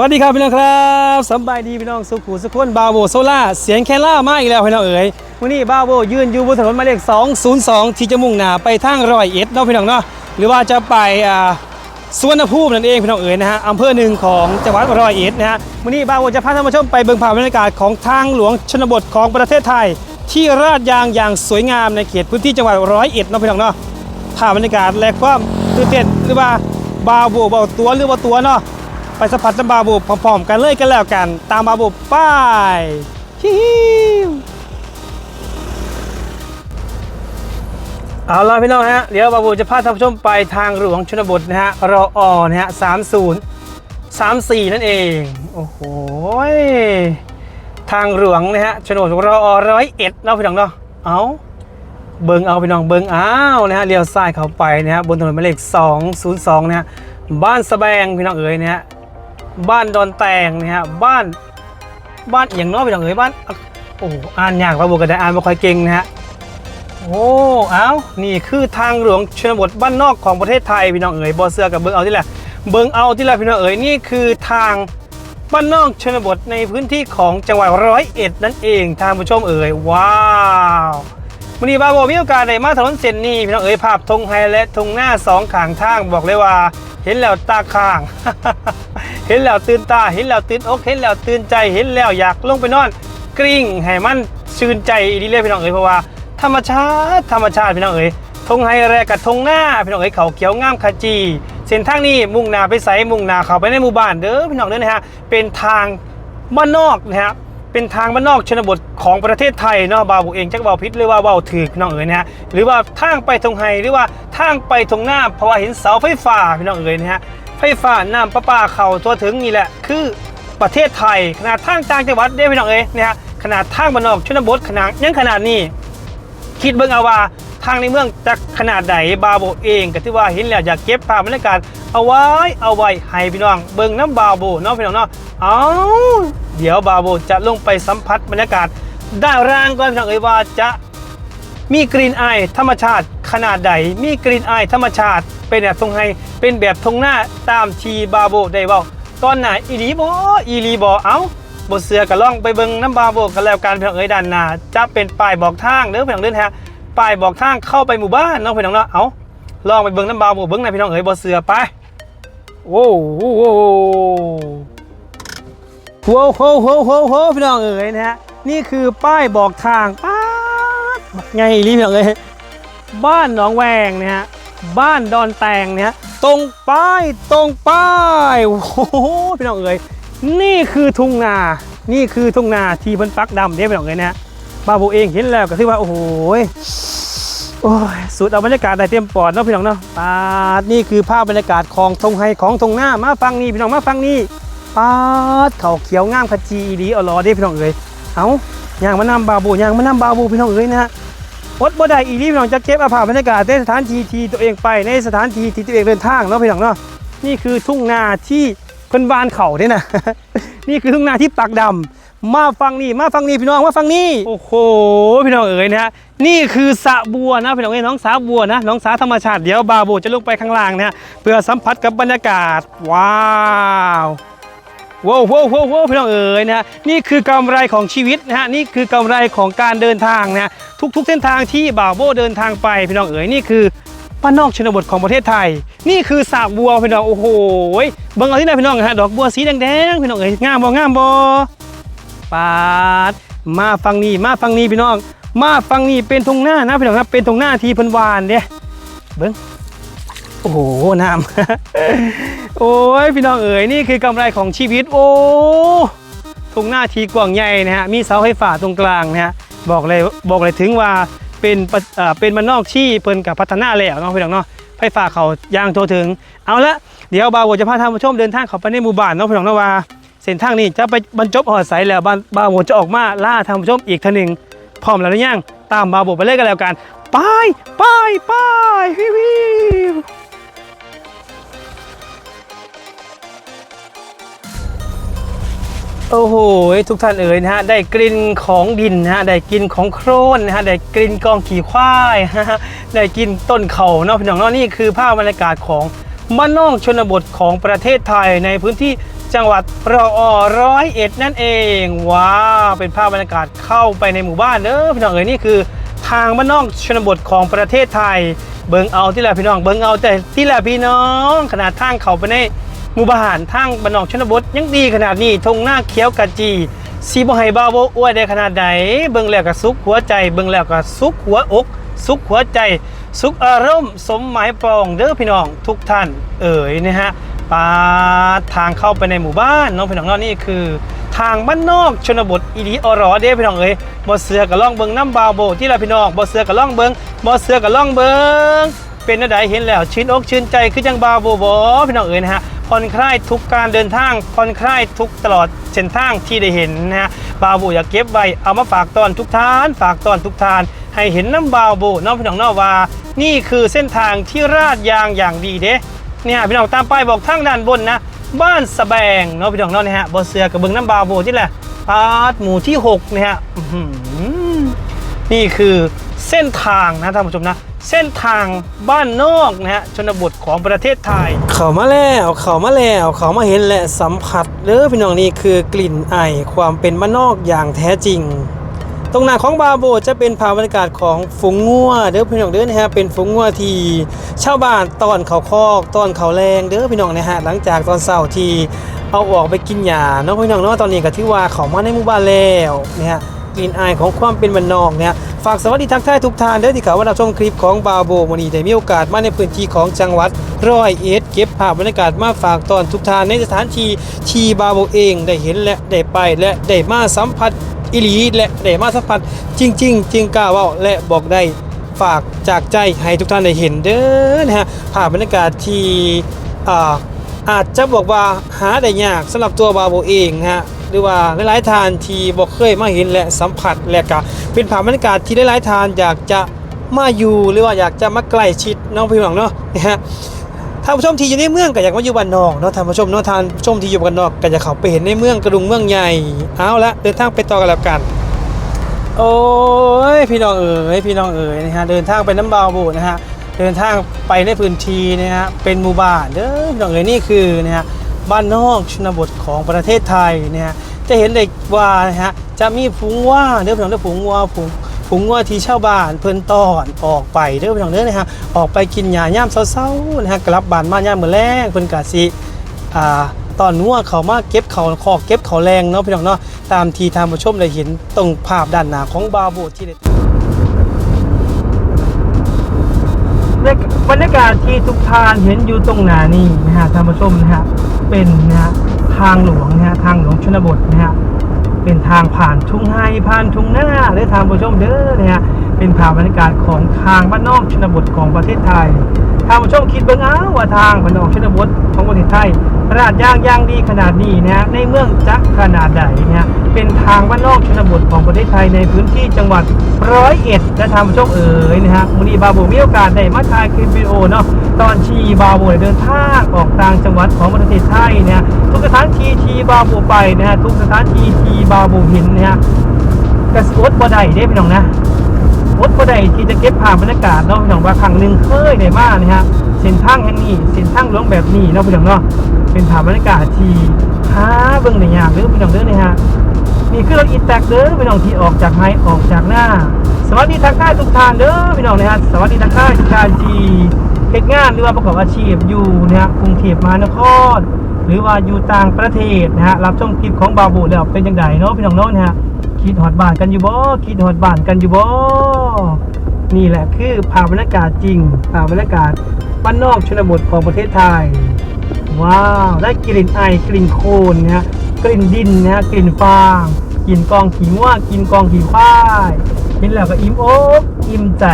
วัสดีครับพี่น้องครับสบายดีพี่น้องสุขุสุขคนบาโบโซล่าเสียงแคล่ามาอีกแล้วพี่น้องเอ๋ยวันนี้บาโบยืนอยู่บนถนนหมายเลข 202 ที่จะมุ่งหน้าไปทางร้อยเอ็ดเนาะพี่น้องเนาะหรือว่าจะไปอ่าสวนภูมินั่นเองพี่น้องเอ๋ยนะฮะอำเภอหนึ่งของจังหวัดร้อยเอ็ดนะฮะวันนี้บาโบจะพาท่านผู้ชมไปเบิ่งภาพบรรยากาศของทางหลวงชนบทของประเทศไทย ที่ราดยางอย่างสวยงามในเขตพื้นที่จังหวัดร้อยเอ็ดเนาะพี่น้องเนาะภาพบรรยากาศและความตื่นเต้นหรือว่าบาบูเบาตัวหรือว่าตัวเนาะ ไปสัมผัสกับบาบูพร้อมๆกันเลยกันแล้วกัน ตามบาบูไปฮิวเอาล่ะพี่น้องฮะ เดี๋ยวบาบูจะพาท่านผู้ชมไปทางหลวงชนบทนะฮะรออนะฮะสามศูนย์สามสี่นั่นเอง โอ้โห ทางหลวงนะฮะชนบทรออร้อยเอ็ดเนาะพี่น้องเนาะ เอาเบิงเอาไปน้องเบิงอ้าวนะฮะเลี้ยวซ้ายเข้าไปนะฮะบนถนนหมายเลข202นะฮะบ้านสะแบงพี่น้องเอ๋ยนะฮะ บ้านดอนแตงนะฮะบ้านบ้านอย่างน้อยพี่น้องเอ๋ยบ้านโอ้อ่านยากว่าบุกันได้อ่านไม่ค่อยเก่งนะฮะโอ้เอานี่คือทางหลวงชนบทบ้านนอกของประเทศไทยพี่น้องเอ๋ยบอเสือกับเบิงเอาที่แหละเบิงเอาที่แหละพี่น้องเอ๋ยนี่คือทางบ้านนอกชนบทในพื้นที่ของจังหวัดร้อยเอ็ดนั่นเองท่านผู้ชมเอ๋ยว้าววันนี้บาโบมีโอกาสได้มาถนนเส้นนี้พี่น้องเอ๋ยภาพธงไฮและธงหน้าสองขางทางบอกเลยว่า เห็นแล้วตาข้าง เห็นแล้วตื่นตา เห็นแล้วตื่นอกเห็นแล้วตื่นใจ เห็นแล้วอยากลงไปนอน กริ่งให้มันชื่นใจดีเลยพี่น้องเอ๋ยเพราะว่าธรรมชาติธรรมชาติพี่น้องเอ๋ยธงไฮแรกกับธงหน้าพี่น้องเอ๋ยเขาเขียวงามขจี เส้นทางนี้มุ่งหน้าไปใสมุ่งหน้าเข้าไปในหมู่บ้านเด้อพี่น้องเด้อนะฮะเป็นทางบ้านนอกนะฮะเป็นทางบ้านนอกชนบทของประเทศไทยเนาะบาวบุเองจักเบาวพิษหรือว่าเบาวถือพี่น้องเอ๋ยนะฮะหรือว่าทางไปทงไฮหรือว่าทางไปทงหน้าเพราะว่าเห็นเสาไฟฟ้าพี่น้องเอ๋ยนะฮะ ไฟฟ้าน้ำประปาเข่าตัวถึงนี่แหละ คือประเทศไทย ขนาดทางต่างจังหวัดเด้พี่น้องเอ๋ยนะฮะขนาดทางบ้านนอกชนบทขนาดยังขนาดนี้ คิดเบิ่งเอาว่าทางในเมืองจะขนาดไหนบาโบเองก็ที่ว่าเห็นแล้วอยากเก็บภาพบรรยากาศเอาไว้เอาไว้ให้พี่น้อง เบิ่งน้ำบาโบเนาะพี่น้องเนาะเอาเดี๋ยวบาโบจะลงไปสัมผัสบรรยากาศด้านล่างก่อนพี่น้องเอ๋ยว่าจะมีกรีนไอายธรรมชาติ ขนาดใดมีกรีนอายธรรมชาติ เป็นแบบทรงไฮเป็นแบบทงหน้าตามทีบาโบได้เว้าตอนไหนอีรีบออีรีบอเอ้าบนเสือก็ล่องไปเบิงน้ำบาโบกันแล้วกันเพียงเอ้ยด้านนาจะเป็นป้ายบอกทางเด้อเพียงเดินฮะป้ายบอกทางเข้าไปหมู่บ้านน้องเพี่น้องเนาะเอาลองไปเบิงน้ำบาโบเบิงในพี่น้องเอ้ยบนเสือไปโว้โว้โว้โว้โว้โว้โว้โว้พี่น้องเอ้ยนะฮะนี่คือป้ายบอกทางป้าไงรีพี่น้องเอ้ย บ้านหนองแวงนะฮะบ้านดอนแตงเนี่ยฮะตรงป้ายตรงป้ายโอ้โหพี่น้องเอ้ยนี่คือทุ่งนานี่คือทุ่งนาที่เพิ่นปักดำเด้ไปหน่องเลยนะบาบูเองเห็นแล้วก็ถือว่าโอ้โหโอ้ยสุดเอาบรรยากาศได้เต็มปอดเนาะพี่น้องเนาะปาดนี่คือภาพบรรยากาศของทงไฮของทงหน้ามาฟังนี่พี่น้องมาฟังนี่ปาดเขาเขียวงามขจีดีอาล้อเด้พี่น้องเอ้ยเอาย่างมานำบาบูย่างมานำบาบูพี่น้องเอ้ยนะฮะ อดบ่ได้อีดีพี่น้องจะเก็บอาภาพบรรยากาศในสถานที่ที่ตัวเองไปในสถานที่ที่ตัวเองเดินทางเนาะพี่น้องเนาะนี่คือทุ่งนาที่เพิ่นบานเขาเนี่ยนะนี่คือทุ่งนาที่ปักดำมาฟังนี่มาฟังนี่พี่น้องมาฟังนี่โอ้โหพี่น้องเอ๋ยนะฮะนี่คือสระบัวนะพี่น้องเอ้ยน้องสาบัวนะน้องสาธรรมชาติเดี๋ยวบาโบจะลงไปข้างล่างนะฮะเพื่อสัมผัสกับบรรยากาศว้าว ว้าวว้าวว้าวว้าวพี่น้องเอ๋ยนะฮะนี่คือกำไรของชีวิตนะฮะนี่คือกำไรของการเดินทางนะฮะทุกๆ เส้นทางที่บ่าวโบเดินทางไปพี่น้องเอ๋ยนี่คือบ้านนอกชนบทของประเทศไทย นี่คือสากบัวพี่น้องโอ้โหเบิ่งเอาที่ไหนพี่น้องฮะดอกบัวสีแดงๆพี่น้องเอ้ยงามบ่งามบ่ปาดมาฟังนี่มาฟังนี่พี่น้อง มาฟังนี่เป็นทงหน้านะพี่น้องครับเป็นทงหน้าที่พิ่นหวานเด้เบิ่ง อ้โหน้ำ โอ้ยพี่น้องเอ๋ยนี่คือกำไรของชีวิต โอ้ทงหน้าทีกว้างใหญ่นะฮะ มีเสาไฟฟ้าตรงกลางนะฮะ บอกเลยบอกเลยถึงว่าเป็นปะเอ่อเป็นมันนอกที่เพิ่นกับพัฒนาแล้วเนาะพี่น้องเนาะ ไฟฟ้าเขายางโทรถึง เอาละเดี๋ยวบาวจะพาท่านผู้ชมเดินทางเข้าไปในหมู่บ้านเนาะพี่น้องเนาะว่า เส้นทางนี้จะไปบรรจบหอดใสแล้วบ้านบาวจะออกมาล่าท่านผู้ชมอีกเท่านึงพร้อมแล้วหรือยังตามบาวไปเลยกันแล้วกันไปไปไปวิววิว โอ้โหทุกท่านเอ๋ยนะฮะได้กลิ่นของดินนะฮะได้กลิ่นของโครนนะฮะได้กลิ่นกองขี่ควายฮะได้กลิ่นต้นเขาเนาะพี่น้องเนาะนี่คือภาพบรรยากาศของบ้านอกชนบทของประเทศไทยในพื้นที่จังหวัดรอร้อยเอ็ดนั่นเองว้าวเป็นภาพบรรยากาศเข้าไปในหมู่บ้านเด้อพี่น้องเอ๋ยนี่คือ ทางบ้านอกชนบทของประเทศไทย เบิงเอาที่แหละพี่น้องเบิงเอาแต่ที่แหละพี่น้องขนาดทางเขาไปใน หมู่บ้านทางบ้านนอกชนบทยังดีขนาดนี้ทงหน้าเขียวกะจีสีบ่ให้บาวบ่อ้วยได้ขนาดไหนเบิงแล้วก็สุขหัวใจ เบิงแล้วก็สุขหัวอก สุขหัวใจ สุขอารมณ์สมหมายปองเด้อพี่น้องทุกท่าน เอ๋ยนะฮะปาทางเข้าไปในหมู่บ้านน้องพี่น้องเนาะนี่คือ ทางบ้านนอกชนบทอีดีอรอเด้พี่น้องเอ้ยบ่เสือกับล่องเบิงน้ำบาวโบที่ละพี่น้องบ่เสือกับล่องเบิงบ่เสือกับล่องเบิงเป็นอะไรเห็นแล้วชื่นอกชื่นใจคือจังบาวโบบ่พี่น้องเอ้ยนะฮะ ผ่อนคลายทุกการเดินทางผ่อนคลายทุกตลอดเส้นทางที่ได้เห็นนะฮะบาวโบอยากเก็บไว้เอามาฝากตอนทุกทาน ฝากตอนทุกทาน ให้เห็นน้ำบาวโบน้องพี่น้องนาะว่า นี่คือเส้นทางที่ราดยางอย่างดีเด้เนี่ยพี่น้องตามป้ายบอกทางด้านบนนะ บ้านสแบงเนาะพี่น้องเนาะนะฮะบอเสือกับเบิงน้ำบาวโบที่แหละพาร์ทหมู่ที่6นะฮะนี่คือเส้นทางนะท่านผู้ชมนะ เส้นทางบ้านนอกนะฮะชนบทของประเทศไทย เขามาแล้วเขามาแล้วเขามาเห็นและสัมผัสเด้อพี่น้องนี่คือกลิ่นไอความเป็นบ้านนอกอย่างแท้จริง ตรงหน้าของบาโบจะเป็นภาพบรรยากาศของฝูงงัวเด้อพี่น้องเด้อนะฮะเป็นฝูงงัวที่ชาวบ้านตอนเขาคอกตอนเขาแรงเด้อพี่น้องนะฮะหลังจากตอนเช้าที่เอาออกไปกินหญ้าเนาะพี่น้องเนาะตอนนี้ก็ถือว่าเขามาในหมู่บ้านแล้วนะฮะ กลิ่นอายของความเป็นบ้านนอกเนี่ยฝากสวัสดีทักทายทุกท่านเด้อที่เขาว่ารับชมคลิปของบาโบวันนี้ได้มีโอกาสมาในพื้นที่ของจังหวัดร้อยเอ็ดเก็บภาพบรรยากาศมาฝากตอนทุกท่านในสถานที่ที่บาโบเองได้เห็นและได้ไปและได้มาสัมผัสอิลีและได้มาสัมผัสจริง ๆ จริงกล้าว่าและบอกได้ฝากจากใจให้ทุกท่านได้เห็นเด้อนะฮะภาพบรรยากาศที่อ่าอาจจะบอกว่าหาได้ยากสำหรับตัวบาโบเองนะฮะ รือว่าหลายๆทานที่บอกเคยมาเห็นและสัมผัสและก็เป็นภาพบรรยากาศที่หลายๆทานอยากจะมาอยู่หรือว่าอยากจะมาใกล้ชิดน้องพี่น้องเนาะนะฮะท่านผู้ชมที่อยู่ในเมืองก็อยากมาอยู่บ้านนอกเนาะท่านผู้ชมเนาะท่านผู้ชมที่อยู่บ้านนอกก็อยากเข้าไปเห็นในเมืองกระดุงเมืองใหญ่เอาละเดินทางไปต่อกันแล้วกันโอ้ยพี่น้องเอ๋ยพี่น้องเอ๋ยนะฮะเดินทางไปน้ำบาวบูนะฮะเดินทางไปในพื้นที่นะฮะเป็นหมู่บ้านเด้อพี่น้องเอ๋ยนี่คือนะฮะ บ้านนอกชนบทของประเทศไทยนะฮะจะเห็นเลยว่านะฮะจะมีฝูงว่าเด้อพี่น้องเด้อฝูงว่าฝูงฝูงว่าที่ชาวบ้านเพิ่นตอนออกไปเด้อพี่น้องเด้อนะฮะออกไปกินหญ้ายามเช้าๆนะฮะกลับบ้านมายามมื้อแลงเพิ่นก็สิอ่าตอนนัวเขามาเก็บเขาคอกเก็บเขาแรงเนาะพี่น้องเนาะตามทีทางผู้ชมได้เห็นตรงภาพด้านหน้าของบาโบที่ได้บรรยากาศที่ทุกทานเห็นอยู่ตรงหน้านี่นะฮะท่านผู้ชมนะฮะ เป็นนะฮะทางหลวงนะฮะทางหลวงชนบทนะฮะเป็นทางผ่านทุ่งไฮผ่านทุ่งนาและทางผู้ชมเด้อนะฮะเป็นภาพบรรยากาศของทางบ้านนอกชนบทของประเทศไทย ทางผู้ชมคิดเบิ่งเอาว่าทางบ้านนอกชนบทของประเทศไทยขนาดย่างย่างดีขนาดนี้นะในเมืองจักขนาดใดนะฮะเป็นทางบ้านนอกชนบทของประเทศไทยในพื้นที่จังหวัดร้อยเอ็ดและทางผู้ชมเอ๋ยนะฮะมูนีบาโบมีโอกาสได้มาถ่ายคลิปวิดีโอเนาะตอนชีบาโบได้เดินทางออกต่างจังหวัดของประเทศไทยนะฮะทุกสถานที่ที่บาโบไปนะฮะทุกสถานที่ที่บาโบเห็นนะฮะกระสวดบ่ได้เด้พี่น้องนะ รถบ่ได้ที่จะเก็บภาพบรรยากาศเนาะพี่น้องว่าครั้งหนึ่งเคยได้มานะฮะเส้นทางแห่งนี้เส้นทางหลวงแบบนี้เนาะพี่น้องเนาะเป็นภาพบรรยากาศที่หาเบิ่งได้ยากเด้อพี่น้องเด้อนะฮะนี่คือรถอีแตกเด้อพี่น้องที่ออกจากไม้ออกจากหน้า สวัสดีทักทายทุกท่านเด้อพี่น้องนะฮะสวัสดีทักทายทุกท่านที่เฮ็ดงานหรือว่าประกอบอาชีพอยู่นะฮะกรุงเทพมหานครหรือว่าอยู่ต่างประเทศนะฮะรับชมคลิปของบาบูแล้วเป็นจังไดเนาะพี่น้องเนาะนะฮะ คิดฮอดบ้านกันอยู่บ่คิดฮอดบ้านกันอยู่บ่นี่แหละคือภาพบรรยากาศจริงภาพบรรยากาศบ้านนอกชนบทของประเทศไทย ว้าวได้กลิ่นไอกลิ่นโคลนนะฮะกลิ่นดินนะฮะกลิ่นฟางกลิ่นกองขี้ว่ากินกองขี้ควายเห็นแล้วก็อิ่มอกอิ่มใจ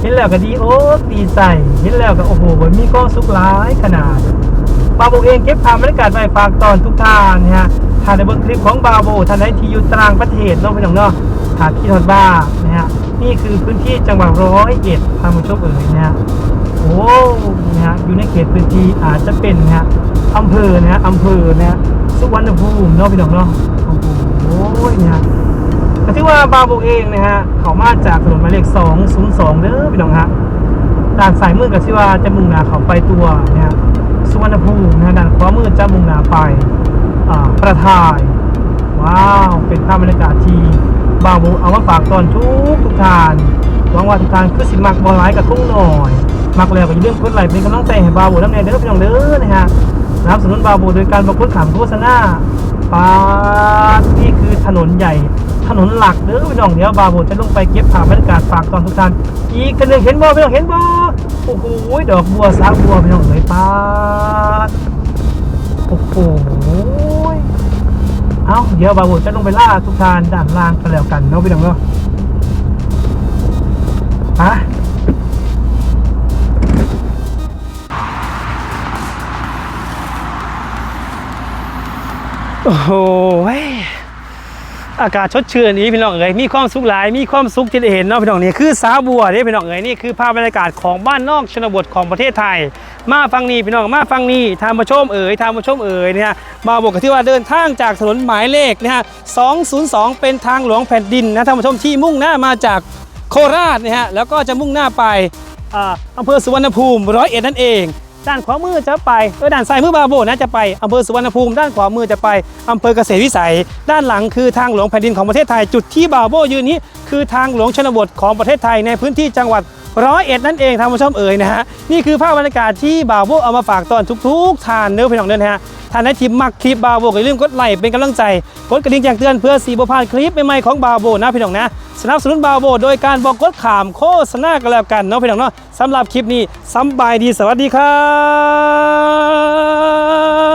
เห็นแล้วก็ดีอกดีใจเห็นแล้วก็โอ้โหมีกองสุขหลายขนาด บาโบเองเก็บภาพบรรยากาศไว้ฝากตอนทุกท่านนะฮะถ้าในเบิ่งคลิปของบาโบท่านใดที่อยู่ต่างประเทศน้องพี่น้องเนาะถ้าพี่ทอดบ้านะฮะนี่คือพื้นที่จังหวัดร้อยเอ็ดทางผู้ชมเอ๋ยนะฮะโอ้นะฮะอยู่ในเขตพื้นที่อาจจะเป็นนะฮะอำเภอนะฮะอำเภอนะฮะสุวรรณภูมิเนาะพี่น้องเนาะโอ้โหนะฮะก็ถือว่าบาโบเองนะฮะเขามาจากถนนหมายเลข202เด้อพี่น้องฮะด้านซ้ายมือกับที่ว่าจะมุ่งหน้าเขาไปตัวนะฮะ สุวรรณภูมินะฮะด้านขวามือจะมุ่งหน้าไปประทาย ว้าว เป็นภาพบรรยากาศที่บาบูเอามาฝากตอนทุกทุกทานหวังว่าทุกทานคือสิมักบอลไลกับทุ่งหน่อยมักแล้วก็อย่าลืมกดไลค์เป็นกำลังใจให้บาบูน้ำแน่เด้อพี่น้องเด้อนะฮะสนับสนุนบาบูโดยการประกวดขำโฆษณาปาดนี่คือถนนใหญ่ ถนนหลักเด้อพี่น้องเดี๋ยวบาบูจะลงไปเก็บภาพบรรยากาศฝากตอนทุกทานอีกกันหนึ่งเห็นบ่พี่น้องเห็นบ่ โอ้โหดอกบัวสาบัวพี่น้องเลยปาดโอ้โหเอาเดี๋ยวบาบูจะลงไปล่าทุกทานด่านล่างกันแล้วกันเนาะพี่น้องเนาะฮะโอ้โห อากาศชดเชยนี้พี่น้องเอ๋ยมีความสุขหลายมีความสุขที่ได้เห็นเนาะพี่น้องนี่คือสาบัวนี่พี่น้องเอ๋ยนี่คือภาพบรรยากาศของบ้านนอกชนบทของประเทศไทย มาฟังนี่พี่น้องมาฟังนี่ทางผู้ชมเอ๋ยทางผู้ชมเอ๋ยเนี่ยมาบอกกันที่ว่าเดินทางจากถนนหมายเลขนะฮะ202 เป็นทางหลวงแผ่นดินนะท่านผู้ชมที่มุ่งหน้ามาจากโคราชนะฮะแล้วก็จะมุ่งหน้าไปอ่าอำเภอสุวรรณภูมิร้อยเอ็ดนั่นเอง ด้านขวามือจะไปเออด้านซ้ายมือบาโบนะจะไปอำเภอสุวรรณภูมิด้านขวามือจะไปอำเภอเกษตรวิสัย ด้านหลังคือทางหลวงแผ่นดินของประเทศไทย จุดที่บาโบยืนนี้คือทางหลวงชนบทของประเทศไทยในพื้นที่จังหวัด ร้อยเอ็ดนั่นเองท่านผู้ชมเอ๋ยนะฮะนี่คือภาพบรรยากาศที่บ่าวโบเอามาฝากตอนทุกๆทานเนื้อพี่น้องเดินฮะท่านในทีมมักคลิปบ่าวโบอย่าลืมกดไลค์เป็นกำลังใจกดกระดิ่งแจ้งเตือนเพื่อสีบพาดคลิปใหม่ๆของบ่าวโบนะพี่น้องนะสนับสนุนบ่าวโบโดยการบอกกดขามโฆษณากันแล้วกันเนาะพี่น้องเนาะสำหรับคลิปนี้สำบายดีสวัสดีครับ